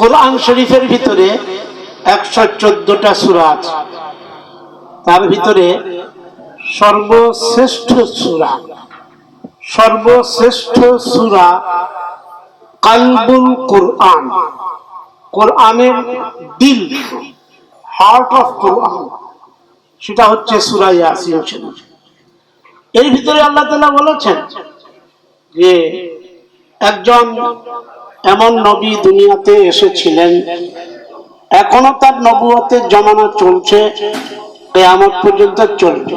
কোরআন শরীফের ভিতরে একশো চোদ্দটা সুরা আছে। তার ভিতরে সর্বশ্রেষ্ঠ সুরা সর্বশ্রেষ্ঠ সুরা কালবুল কোরআন। কোরআনের দিল হার্ট অফ কোরআন। সেটা হচ্ছে সুরা ইয়াসিন শরীফ। এর ভিতরে আল্লাহ তাআলা বলেছেন যে একজন এমন নবী দুনিয়াতে এসেছিলেন। এখনও তার নবুয়তের জমানা চলছে আমার পর্যন্ত চলবে।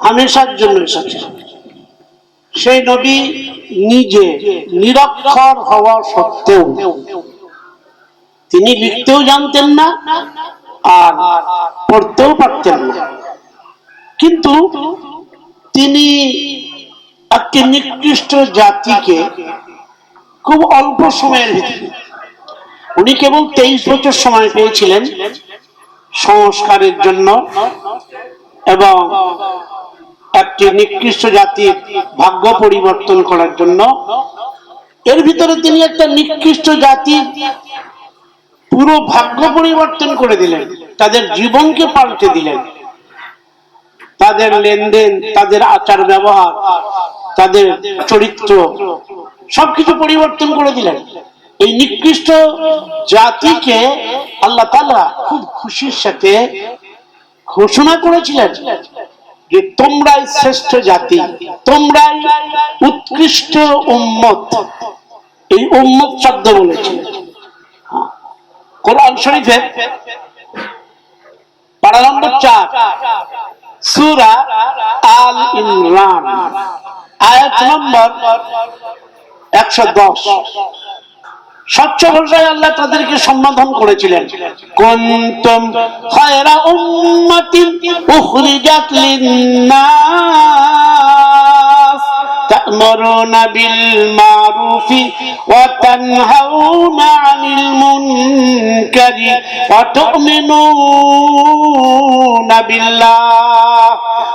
হামেশার জন্য এসেছে। সেই নবী নিজে নিরক্ষর হওয়া সত্ত্বেও তিনি লিখতেও জানতেন না আর পড়তেও পারতেন না। কিন্তু তিনি একটি নিকৃষ্ট জাতিকে খুব অল্প সময়ের ভিতরে। উনি কেবল তেইশ বছর সময় পেয়েছিলেন সংস্কারের জন্য এবং একটি নিকৃষ্ট জাতির ভাগ্য পরিবর্তন করার জন্য। এর ভিতরে তিনি একটা নিকৃষ্ট জাতির পুরো ভাগ্য পরিবর্তন করে দিলেন, তাদের জীবনকে পাল্টে দিলেন। তাদের লেনদেন, তাদের আচার ব্যবহার তাদের চরিত্র সবকিছু পরিবর্তন করে দিলেন। এই নিকৃষ্ট জাতিকে আল্লাহ তাআলা খুব খুশির সাথে ঘোষণা করেছিলেন যে তোমরাই শ্রেষ্ঠ জাতি, তোমরাই উৎকৃষ্ট উম্মত। এই উম্মত শব্দ বলেছে। কোরআন শরীফের পারা নম্বর চার, সুরা আল ইমরান, আয়াত নম্বর একশো দশ। স্বচ্ছ ভাষায় আল্লাহ তাদেরকে সম্বোধন করেছিলেন। কুনতুম খায়রা উম্মাতিন উখরিজাত লিন-নাস। تأمرون بالمعروف وتنهون عن المنكر وتؤمنون بالله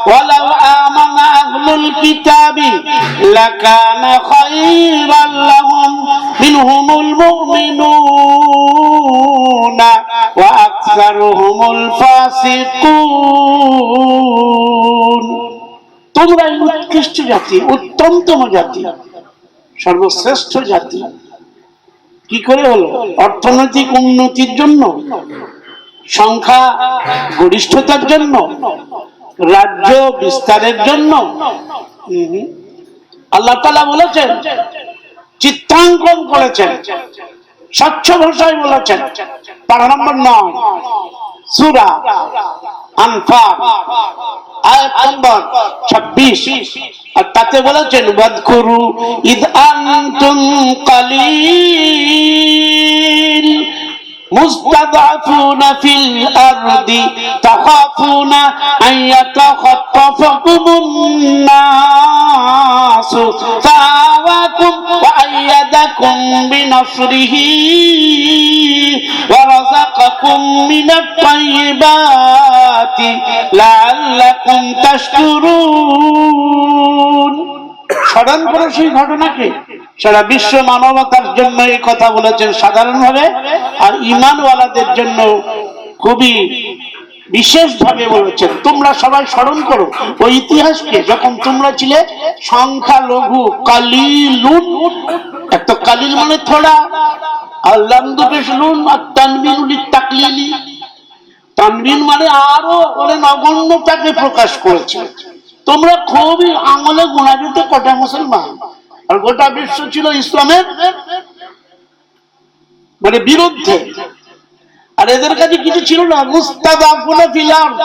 ولو آمن أهل الكتاب لكان خيرا لهم منهم المؤمنون وأكثرهم الفاسقون তোমরা উৎকৃষ্ট জাতি, উত্তমতম জাতি, সর্বশ্রেষ্ঠ জাতি। কি করে হলো? অর্থনৈতিক উন্নতির জন্য? সংখ্যা গরিষ্ঠতার জন্য? রাজ্য বিস্তারের জন্য। আল্লাহ তালা বলেছেন চিত্রাঙ্কন করেছেন, স্বচ্ছ ভাষায় বলেছেন। পারা নম্বর নয়, সুরা আনফাল। আয়াত নম্বর 26 আর তাতে বলেছেন ওয়াদকুরু ইদ আনতুম কালিল مستضعفون في الأرض تخافون أن يتخطفكم الناس. فآواكم وأيدكم بنصره ورزقكم من الطيبات لعلكم تشكرون. স্মরণ করো সেই ঘটনাকে সারা বিশ্ব মানবতার জন্য এই কথা বলেছেন সাধারণভাবে, আর ইমানওয়ালাদের জন্য খুবই বিশেষভাবে বলেছেন। তোমরা সবাই স্মরণ করো ওই ইতিহাসকে যখন তোমরা ছিলে সংখ্যা লঘু কালিলুন এত কালিল মানে থোড়া, আর লামদুকেশ লুন, আর তানবিনুলি তাকলিলি। তানবিন মানে আরও ওরা নগণ্যতাকে প্রকাশ করেছে। তোমরা খুবই আঙুলে গোনা দিত কটা মুসলমান। আর গোটা বিশ্ব ছিল ইসলামের মানে বিরুদ্ধে। আর এদের কাছে কিছু ছিল না। মুস্তাদাফুনা ফিল আরদ।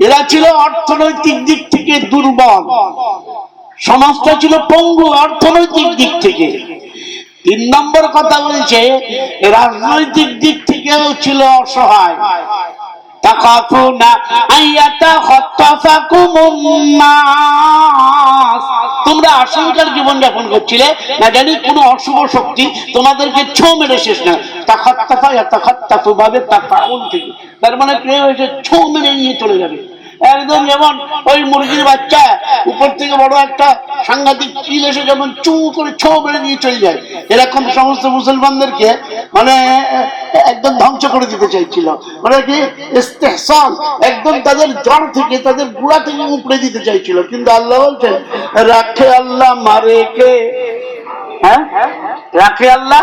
এরা ছিল অর্থনৈতিক দিক থেকে দুর্বল। সমাজটা ছিল পঙ্গু অর্থনৈতিক দিক থেকে। তিন নম্বর কথা বলছে রাজনৈতিক দিক থেকেও ছিল অসহায়। تخافون أن يتخطفكم الناس তোমরা আশঙ্কার জীবন যাপন করছিলে না জানি কোন অশুভ শক্তি তোমাদেরকে ছো মেরে শেষ না তাখাত্তাফা ইয়া তাখাত্তাফু ভাবে তাকাউন থেকে তার মানে কেউ এসে ছো মেরে নিয়ে চলে যাবে একদম যেমন ওই মুরগির বাচ্চা, উপর থেকে বড় একটা সাংঘাতিক চিল এসে যেমন চু করে ছো বেড়ে নিয়ে চলে যায়। এরকম সমস্ত মুসলমানদেরকে মানে একদম ধ্বংস করে দিতে চাইছিল। মানে কি? ইস্তেহসান, একদম তাদের জড় থেকে, তাদের গুড়া থেকে উপড়ে দিতে চাইছিল। কিন্তু আল্লাহ বলছেন, রাখে আল্লাহ মারে কে? হ্যাঁ? রাখে আল্লাহ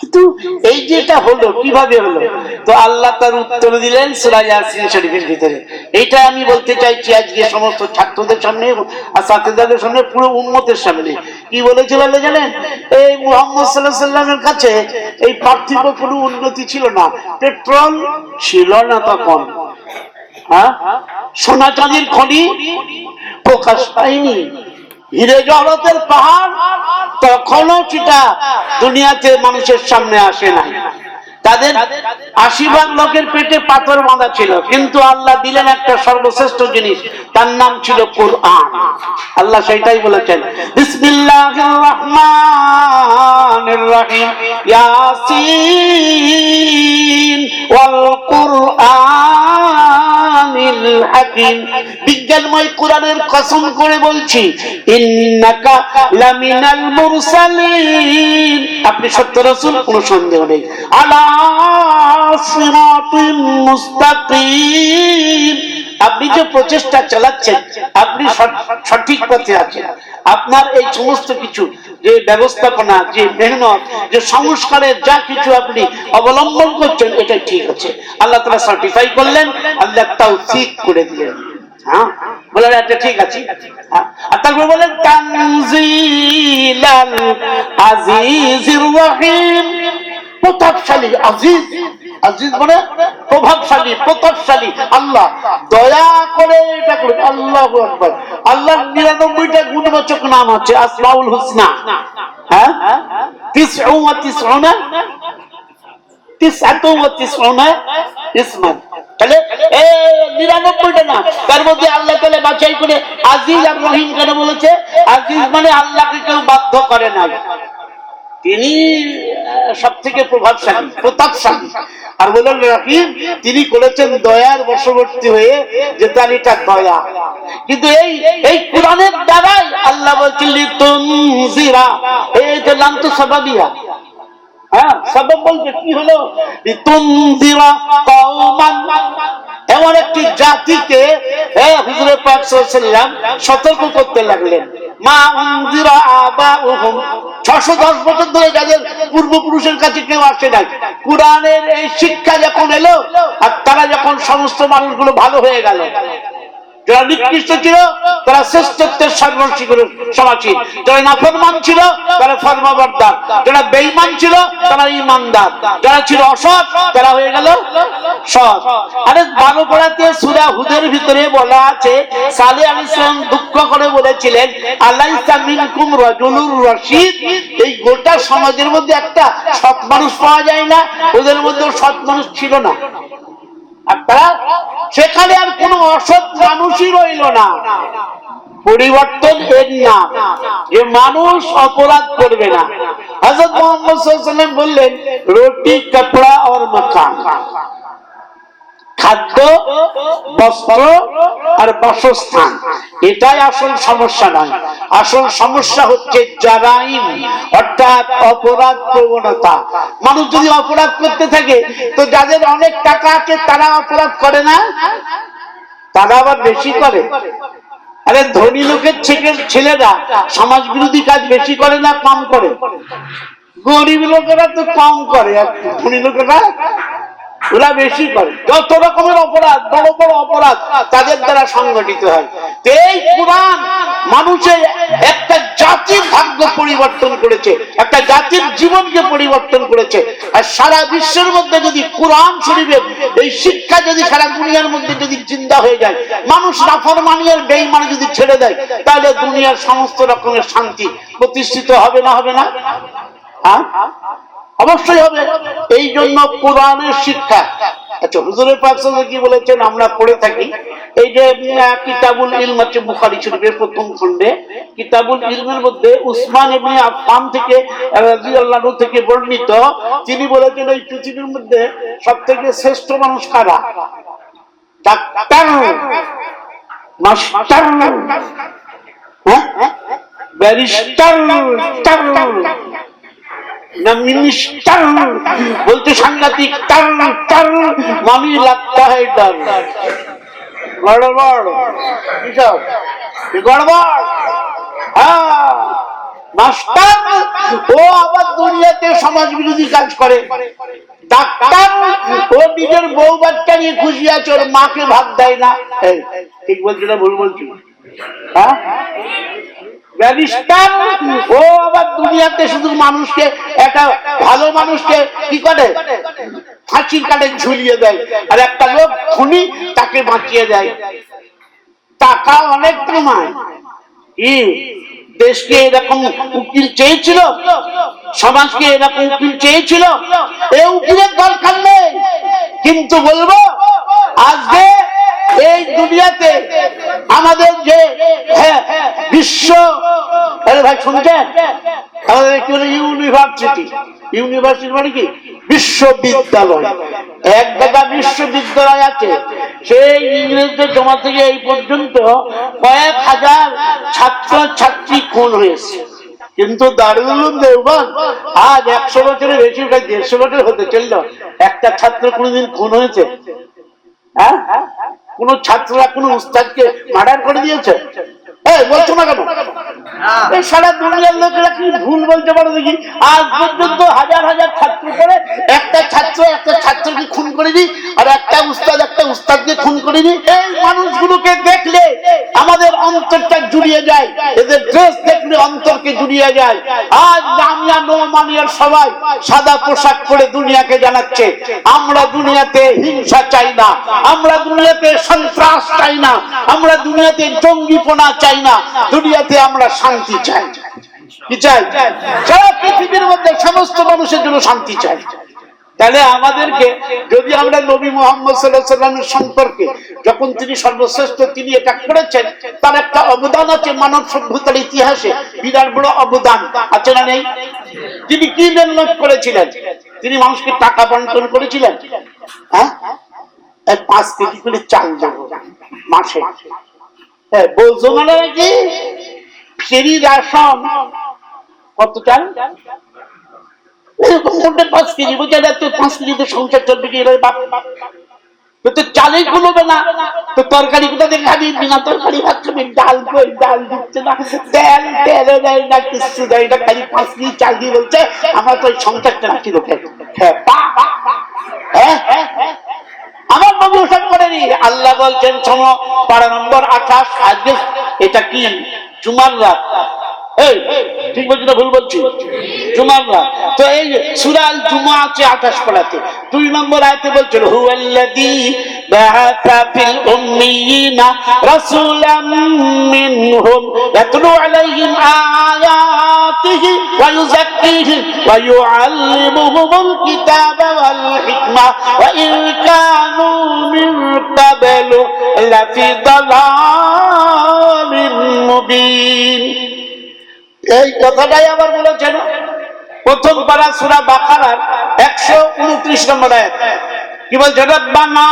কিন্তু এই যেটা হলো, কীভাবে হলো? তো আল্লাহ তার উত্তর দিলেন শরীফের ভিতরে। এইটা আমি বলতে চাইছি আজকে সমস্ত ছাত্রদের সামনে আর ছাত্রদের সামনে, পুরো উম্মতের সামনে। কি বলেছিল আল্লাহ জানেন? এই মুহাম্মদ আলাইহি সাল্লামের কাছে এই পার্থিব কোনো উন্নতি ছিল না। পেট্রোল ছিল না তখন। হ্যাঁ? সোনা চাঁদির খনি প্রকাশ পায়নি। হিরে জগতের পাহাড়, তখনও সেটা দুনিয়াতে মানুষের সামনে আসে নাই। তাদের আশি ভাগ লোকের পেটে পাথর বাঁধা ছিল, কিন্তু আল্লাহ দিলেন একটা সর্বশ্রেষ্ঠ জিনিস, তার নাম ছিল কোরআন। আল্লাহ সেটাই বলেছেন, বিসমিল্লাহির ইয়াসিন ওয়াল কুরআনিল হাকিম, বিজ্ঞানময় কোরআনের কসম করে বলছি, ইন্নাকা লামিনাল মুরসালিন। আপনি সত্য রাসূল, কোনো সন্দেহ নেই। আলা সিরাতিন মুস্তাকিম। আপনি যে প্রচেষ্টা চালাচ্ছেন, আপনি সঠ- সঠিক পথে আছেন। আপনার এই সমস্ত কিছু, যে ব্যবস্থাপনা, যে মেহনত, যে সংস্কারের যা কিছু আপনি অবলম্বন করছেন এটা ঠিক আছে। আল্লাহ তালা সার্টিফাই করলেন, আল্লাহ তাও ঠিক করে দিলেন। হ্যাঁ? আছে। হ্যাঁ। প্রতাপশালী আজিজ। আজিজ মানে প্রভাবশালী, প্রতাপশালী। আল্লাহ, দয়া করে এটা করে আল্লাহ আল্লাহর নিরানব্বইটা গুণবাচক নাম আছে, আসমাউল হুসনা। হ্যাঁ? আল্লাহ মানে কেউ বাধ্য করে না তিনি সব থেকে প্রভাবশালী, প্রতাপশালী। আর তিনি করেছেন দয়ার বশবর্তী হয়ে যে তার এটা দয়া। কিন্তু এই এই কোরআনের দ্বারাই আল্লাহ যে নাম তো স্বাভাবিয়া হ্যাঁ বলছে কি হলো? এমন একটি জাতিকে হ্যাঁ সতর্ক করতে লাগলেন। মা উনজিরা আবাউহুম। 610 বছর ধরে যাদের পূর্বপুরুষের কাছে কোরআনের এই শিক্ষা যখন এলো, আর তারা যখন সমস্ত মানুষগুলো ভালো হয়ে গেল যারা নিকৃষ্ট ছিল, তারা শ্রেষ্ঠত্বের সর্বশীল সমাসীন যারা নাফরমান ছিল, তারা ফর্মবর্দার যারা বেঈমান ছিল, তারা ইমানদার যারা ছিল অসৎ, তারা হয়ে গেল সৎ। আরে ভালো পড়াতে সুরা হুদের ভিতরে বলা আছে, সালে আলী ইসলাম দুঃখ করে বলেছিলেন আল্লাহ মিনকুম রাজুলুর রশিদ। এই গোটা সমাজের মধ্যে একটা সৎ মানুষ পাওয়া যায় না, ওদের মধ্যে সৎ মানুষ ছিল না। সেখানে আর কোনো অসৎ মানুষই রইল না। পরিবর্তন এর না যে মানুষ অপরাধ করবে না। হজরত মোহাম্মদ বললেন, রুটি, কাপড়া আর মাকান খাদ্য, বস্ত্র আর বাসস্থান। এটাই আসল সমস্যা নয়। আসল সমস্যা হচ্ছে জারাইম, অর্থাৎ অপরাধ প্রবণতা। মানুষ যদি অপরাধ করতে থাকে, তো যাদের অনেক টাকা আছে, তারা অপরাধ করে না? তারা আবার বেশি করে। আরে ধনী লোকের ছেলে- ছেলেরা সমাজ বিরোধী কাজ বেশি করে না, কম করে? গরিব লোকেরা তো কম করে। ধনী লোকেরা ওরা বেশি করে। যত রকমের অপরাধ বড় বড় অপরাধ তাদের দ্বারা সংগঠিত হয়। এই কোরআন মানুষের একটা জাতির ভাগ্য পরিবর্তন করেছে, একটা জাতির জীবনকে পরিবর্তন করেছে। আর সারা বিশ্বের মধ্যে যদি কোরআন শরীফের এই শিক্ষা যদি সারা দুনিয়ার মধ্যে যদি চিন্তা হয়ে যায়, মানুষ নাফরমানিয়ার বেইমানি যদি ছেড়ে দেয়, তাহলে দুনিয়ার সমস্ত রকমের শান্তি প্রতিষ্ঠিত হবে না হবে না? হ্যাঁ? অবশ্যই হবে। এই জন্য কোরআনের শিক্ষা। আচ্ছা হুজুরের পাক সাল্লাল্লাহু কি বলেছেন? আমরা পড়ে থাকি। এই যে কিতাবুল ইলম হচ্ছে বুখারী শরীফের প্রথম খণ্ডে। কিতাবুল ইলমের মধ্যে উসমান ইবনে আফফান থেকে থেকে বর্ণিত। তিনি বলেছেন, এই পৃথিবীর মধ্যে সবথেকে শ্রেষ্ঠ মানুষ কারা? ডাক্তার। মাস্টার। হ্যাঁ? ব্যারিস্টার। না বলতে সাংঘাতিক মামি লাগতা হয় গড়বড়। হ্যাঁ। মাস্টার, ও আবার দুনিয়াতে সমাজ বিরোধী কাজ করে। ডাক্তার, ও নিজের বউ বাচ্চা নিয়ে খুশি আছে মাকে দেয় না। ঠিক বলছি না, ভুল বলছি? হ্যাঁ? ব্যারিস্টার? ও আবার দুনিয়াতে শুধু মানুষকে, একটা ভালো মানুষকে কি করে? ফাঁসির ঝুলিয়ে দেয়। আর একটা লোক খুনি, তাকে বাঁচিয়ে দেয়। টাকা অনেক প্রমাণ। কি দেশকে এরকম উকিল চেয়েছিল? সমাজকে এরকম উকিল চেয়েছিল? এ উকিলের দরকার নেই। কিন্তু বলব, আজকে এই দুনিয়াতে আমাদের যে হ্যাঁ, বিশ্ব আরে ভাই শুনছেন? আমাদের কি বলে ইউনিভার্সিটি? ইউনিভার্সিটি মানে কি? বিশ্ববিদ্যালয়। এক জায়গা বিশ্ববিদ্যালয় আছে। সেই ইংরেজদের জমা থেকে এই পর্যন্ত কয়েক হাজার ছাত্র ছাত্রী খুন হয়েছে। কিন্তু দারুল দেওবান আজ একশো বছরের বেশি প্রায় দেড়শো বছর হতে চলল। একটা ছাত্র কোনোদিন খুন হয়েছে? হ্যাঁ? কোন ছাত্ররা কোন উস্তাদকে মার্ডার করে দিয়েছে? হ্যাঁ বলছো না কেন? সারা দুনিয়ার লোকেরা কি ভুল বলতে পারো দেখি? আজ পর্যন্ত হাজার হাজার ছাত্র করে একটা ছাত্র, একটা ছাত্রকে খুন করে দিই আর একটা উস্তাদ, একটা উস্তাদকে খুন করে দিই এই মানুষগুলোকে দেখলে আমাদের অন্তরটা জুড়িয়ে যায়, এদের ড্রেস দেখলে অন্তরকে জুড়িয়ে যায়। আজ জামিয়া নোমানিয়ার সবাই সাদা পোশাক পরে দুনিয়াকে জানাচ্ছে, আমরা দুনিয়াতে হিংসা চাই না, আমরা দুনিয়াতে সন্ত্রাস চাই না, আমরা দুনিয়াতে জঙ্গিপনা চাই না, দুনিয়াতে আমরা শান্তি চাই। কি চাই? সারা পৃথিবীর মধ্যে সমস্ত মানুষের জন্য শান্তি চাই। তাহলে আমাদেরকে যদি আমরা নবী মোহাম্মদ সাল্লামের সম্পর্কে যখন তিনি সর্বশ্রেষ্ঠ তিনি এটা করেছেন, তার একটা অবদান আছে মানব সভ্যতার ইতিহাসে, বিরাট বড় অবদান। আছে না নেই? তিনি কি নির্ণয় করেছিলেন? তিনি মানুষকে টাকা বন্টন করেছিলেন? হ্যাঁ? পাঁচ কেজি করে চাল দেবো মাসে। হ্যাঁ বলছো মানে কি? ফেরি রাশন কত চাল আমরা নবী ওসব করেনি আল্লাহ বলছেন সম পাড়া নম্বর আঠাশ, আজকে এটা কি? জুমার রাত ঠিক বলছি না ভুল বলছি? জুমার রাত তো এই সুরাল জুমা আছে আঠাশ পাড়াতে দুই নম্বর আয়তে বলছিল, হুয়াল্লাযী বাআসা ফিল উম্মিয়িনা রাসূলাম মিনহুম ইয়াতলু আলাইহিম আয়াতিহি ওয়া ইউযাক্কিহিম ওয়া ইউআল্লিমুহুমুল কিতাবা ওয়াল হিকমা ওয়া ইন কানু মিন ক্বাবলু লাফি দালালিন মুবিন এই কথাটাই আবার বলেছেন প্রথম পারা সুরা বাকারার একশো উনত্রিশ নম্বর আয়াত কি বলছে রব্বানা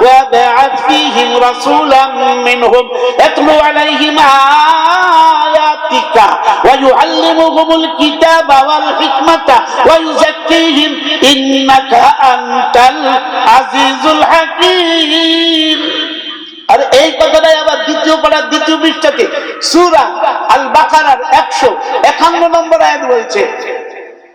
وابعث فيهم رسولا منهم يتلو عليهم آياتك ويعلمهم الكتاب والحكمة ويزكيهم إنك আন্তাল আজিজুল হাকিম। আর এই কথাটাই আবার দ্বিতীয় পাড়ার দ্বিতীয় পৃষ্ঠাতে। সুরা আল বাকারার একশো একান্ন নম্বর আয়াত রয়েছে।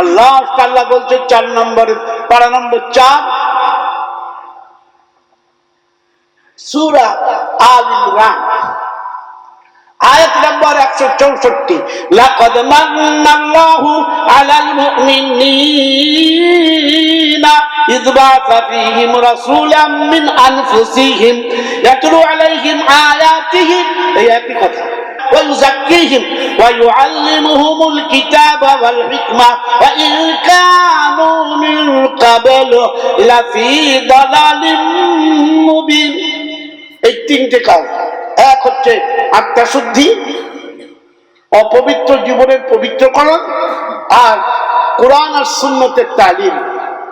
আল্লাহ আল্লাহ বলছে চার নম্বর পারা নম্বর চার সুরা আল ইমরান আয়াত নম্বর একশো চৌষট্টি লাকদ মান্নাল্লাহু আলাল মুমিনিনা إذ بعث فيهم رسولا من أنفسهم يتلو عليهم آياتهم এই একই কথা ويزكيهم ويعلمهم الكتاب والحكمة وإن كانوا من قبل لفي ضلال مبين এই তিনটে কাজ এক হচ্ছে আত্মা শুদ্ধি অপবিত্র জীবনের পবিত্রকরণ আর কোরআন আর সুন্নতের তালিম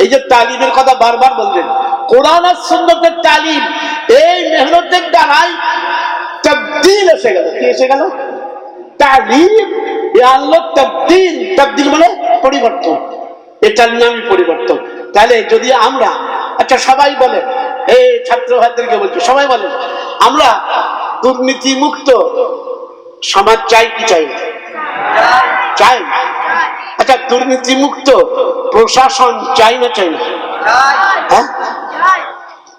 এই যে তালিমের কথা বারবার বললেন কোরআন আর সুন্নতের তালিম এই মেহনতের দ্বারাই তবদিল এসে গেল। কি এসে গেল? তালিম এ আনলো তবদিল। তবদিল মানে পরিবর্তন। এটার নামই পরিবর্তন। তাহলে যদি আমরা আচ্ছা সবাই বলে এই ছাত্র ভাইদেরকে বলছি সবাই বলে আমরা দুর্নীতি মুক্ত সমাজ চাই কি চাই চাই। আচ্ছা দুর্নীতি মুক্ত প্রশাসন চাই না চাই না? হ্যাঁ?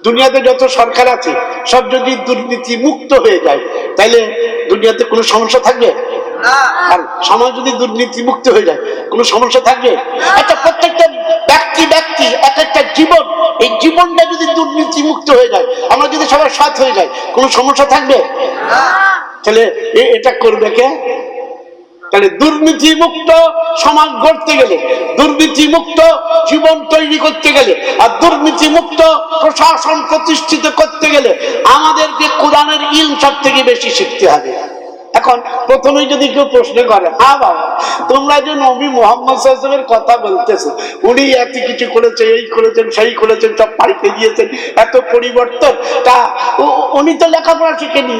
দুনিয়াতে যত সরকার আছে সব যদি দুর্নীতি মুক্ত হয়ে যায় তাহলে দুনিয়াতে কোনো সমস্যা থাকবে? আর সমাজ যদি দুর্নীতি মুক্ত হয়ে যায় কোনো সমস্যা থাকবে? একটা প্রত্যেকটা ব্যক্তি ব্যক্তি এক একটা জীবন এই জীবনটা যদি দুর্নীতি মুক্ত হয়ে যায় আমরা যদি সবাই সৎ হয়ে যায় কোনো সমস্যা থাকবে? তাহলে এটা করবে কে? তাহলে দুর্নীতি মুক্ত সমাজ গড়তে গেলে, দুর্নীতি মুক্ত জীবন তৈরি করতে গেলে আর দুর্নীতি মুক্ত প্রশাসন প্রতিষ্ঠিত করতে গেলে আমাদেরকে কোরআনের ইল সব থেকে বেশি শিখতে হবে। এখন প্রথমে যদি কেউ প্রশ্ন করে হ্যাঁ বাবা, তোমরা যে নবী মোহাম্মদ সাল্লামের কথা বলতেছো, উনি এত কিছু করেছে এই করেছেন, সেই করেছেন, সব পাল্টে দিয়েছেন এত পরিবর্তন, তা উনি তো লেখাপড়া শিখেনি।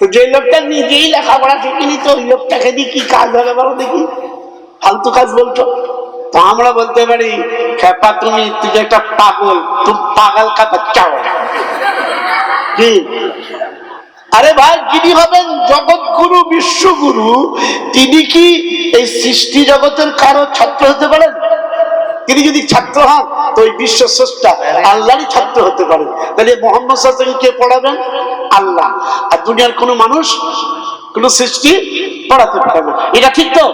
তো যে লোকটা নিজেই লেখাপড়া শিখিনি, তো ওই লোকটাকে দিয়ে কি কাজ হবে বলো দেখি? ফালতু কাজ বলছো? তো আমরা বলতে পারি, খেপা তুমি, তুই যে একটা পাগল তুমি পাগল কাতা চাও। কি? আরে ভাই, যিনি হবেন জগৎগুরু, বিশ্বগুরু, তিনি কি এই সৃষ্টি জগতের কারও ছাত্র হতে পারেন? তিনি যদি ছাত্র হন, তো ওই বিশ্ব স্রষ্টা, আল্লাহরই ছাত্র হতে পারে তাহলে মোহাম্মদ সাল্লাম কে পড়াবেন? আল্লাহ আর দুনিয়ার কোনো মানুষ কোন সৃষ্টি পড়াতে পারবে না। এটা ঠিক তো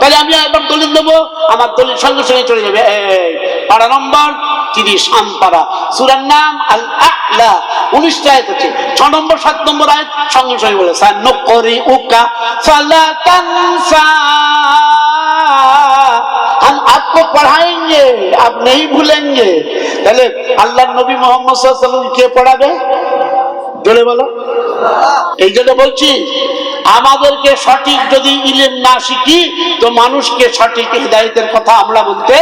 তাহলে আমি একবার দলিল দেবো আমার দলিল সঙ্গে সঙ্গে চলে যাবে এই পাড়া নম্বর তিরিশ আমপাড়া সুরার নাম আল আলা উনিশটা আয়াত হচ্ছে ছ নম্বর সাত নম্বর আয়াত সঙ্গে সঙ্গে বলে সান নকরি উকা ফালা তানসা हम आपको पढ़ाएंगे आप नहीं भूलेंगे তাহলে আল্লাহ নবী মোহাম্মদ সাল্লাম কে পড়াবে জোরে বলো। এই জন্য বলছি, আমাদেরকে সঠিক যদি ইলেম না শিখি, তো মানুষকে সঠিক হৃদায়তের কথা আমরা বলতে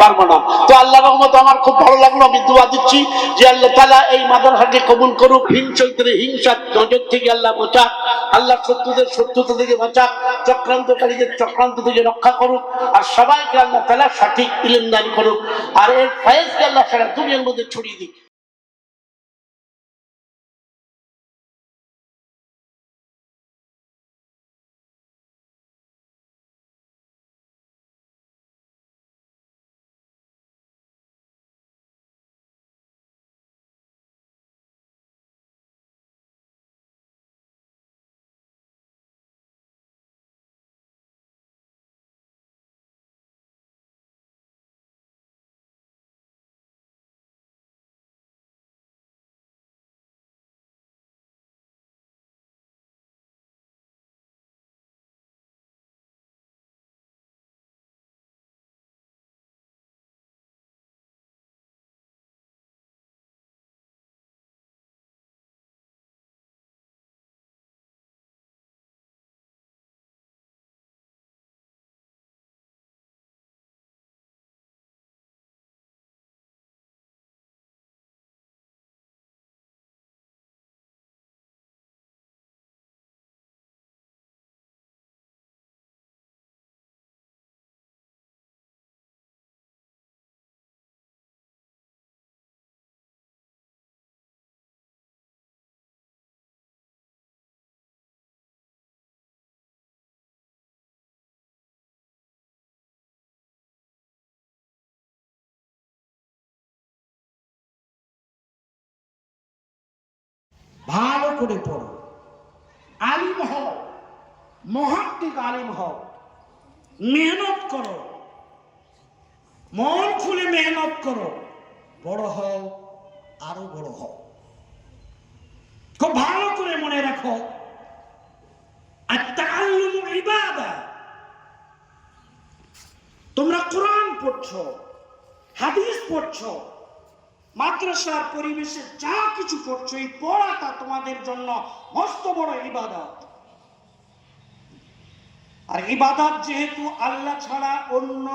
পারব না। তো আল্লাহ রহমত আমার খুব ভালো লাগল, আমি দোয়া দিচ্ছি যে আল্লাহ তালা এই মাদ্রাসাকে কবুল করুক হিংসা হিংসা নজর থেকে আল্লাহ বোঝাক আল্লাহ শত্রুদের শত্রুতা থেকে বাঁচাক, চক্রান্তকারীদের চক্রান্ত থেকে রক্ষা করুক, আর সবাইকে আল্লাহ তালা সঠিক ইলেম দান করুক, আর এর ফয়েজকে আল্লাহ সারা দুনিয়ার মধ্যে ছড়িয়ে দিক। ভালো করে পড়ো। আলিম হও মহাত্মিক আলিম হও, মেহনত করো। মন খুলে মেহনত করো। বড় হও, আরও বড় হও। খুব ভালো করে মনে রাখো। তোমরা কোরআন পড়ছো, হাদিস পড়ছো মাদ্রাসার পরিবেশে যা কিছু করছ, এই পড়াটা তোমাদের জন্য মস্ত বড় ইবাদত। আর ইবাদত যেহেতু আল্লাহ ছাড়া অন্য